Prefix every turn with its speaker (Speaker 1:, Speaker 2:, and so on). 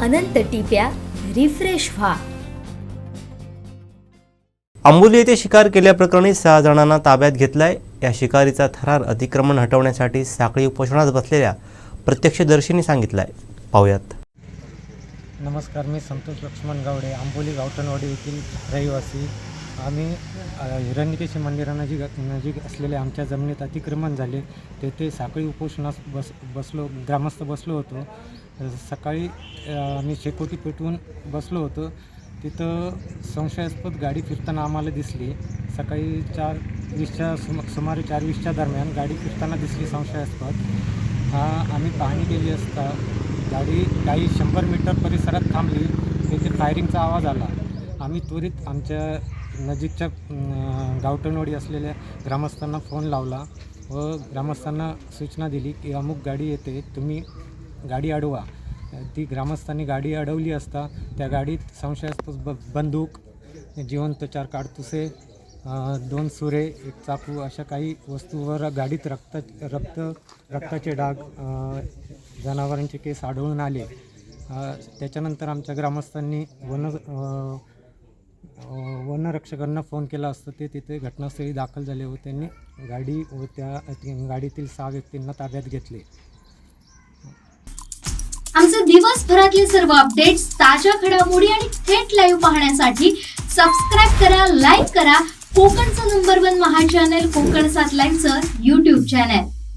Speaker 1: अनंत टिप्या refresh व्हा.
Speaker 2: आंबोली येथे शिकार केल्याप्रकरणी सहा जणांना ताब्यात घेतलाय. या शिकारीचा थरार अतिक्रमण हटवण्यासाठी साखळी उपोषणात बसलेल्या प्रत्यक्षदर्शींनी सांगितलंय. पाहुयात.
Speaker 3: नमस्कार मी संतोष लक्ष्मण गावडे आंबोली गावठणवाडी येथील रहिवासी. आम्ही हिरण्यकेशी मंदिरानजीक नजीक असलेल्या आमच्या जमिनीत अतिक्रमण झाले. तेथे साखळी उपोषणास बस बसलो ग्रामस्थ बसलो होतो. सकाळी आम्ही शेकोटी पेटवून बसलो होतो. तिथं संशयास्पद गाडी फिरताना आम्हाला दिसली. सकाळी चार वीसच्या सुम सुमारे चार वीसच्या दरम्यान गाडी फिरताना दिसली संशयास्पद. हा आम्ही पाहणी केली असता गाडी काही शंभर मीटर परिसरात थांबली. तेथे फायरिंगचा आवाज आला. आम्ही त्वरित आमच्या नजीकच्या अं, गावठणवाडी असलेल्या ग्रामस्थांना फोन लावला व ग्रामस्थांना सूचना दिली की अमुक गाडी येते तुम्ही गाडी अडवा. ती ग्रामस्थांनी गाडी अडवली असता त्या गाडीत संशयास्पद ब बंदूक जिवंत चार काडतुसे दोन सुरे एक चाकू अशा काही वस्तूवर गाडीत रक्त रक्त रक्ताचे डाग जनावरांचे केस आढळून आले. त्याच्यानंतर आमच्या ग्रामस्थांनी वन वनरक्षकांना फोन केला असता ते तिथे घटनास्थळी दाखल झाले व त्यांनी गाडी व त्या गाडीतील सहा व्यक्तींना ताब्यात घेतले.
Speaker 4: आमचे दिवसभरातले सर्व अपडेट्स ताज्या घडामोडी आणि थेट लाईव्ह पाहण्यासाठी सबस्क्राईब करा लाईक करा. कोकणचं नंबर वन महा चॅनल कोकण सात लाईव्हचं युट्यूब चॅनल